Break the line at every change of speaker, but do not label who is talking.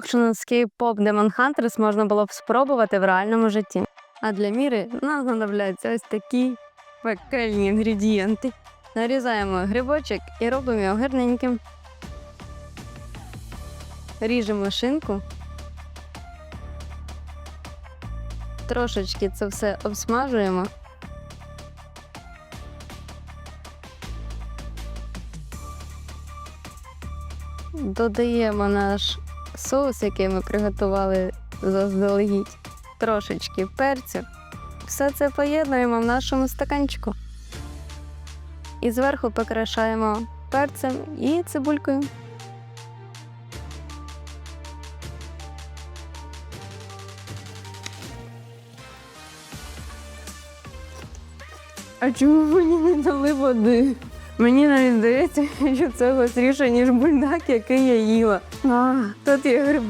Auctions K-Pop Demon Hunters можна було б спробувати в реальному житті. А для міри нам знадобляться ось такі пекельні інгредієнти. Нарізаємо грибочок і робимо його гарненьким. Ріжемо шинку. Трошечки це все обсмажуємо. Додаємо наш соус, який ми приготували заздалегідь, трошечки перцю. Все це поєднуємо в нашому стаканчику. І зверху прикрашаємо перцем і цибулькою. А чому мені не дали води? Мені навіть здається, що це гостріше, ніж бульдак, який я їла. А, тут є гриби.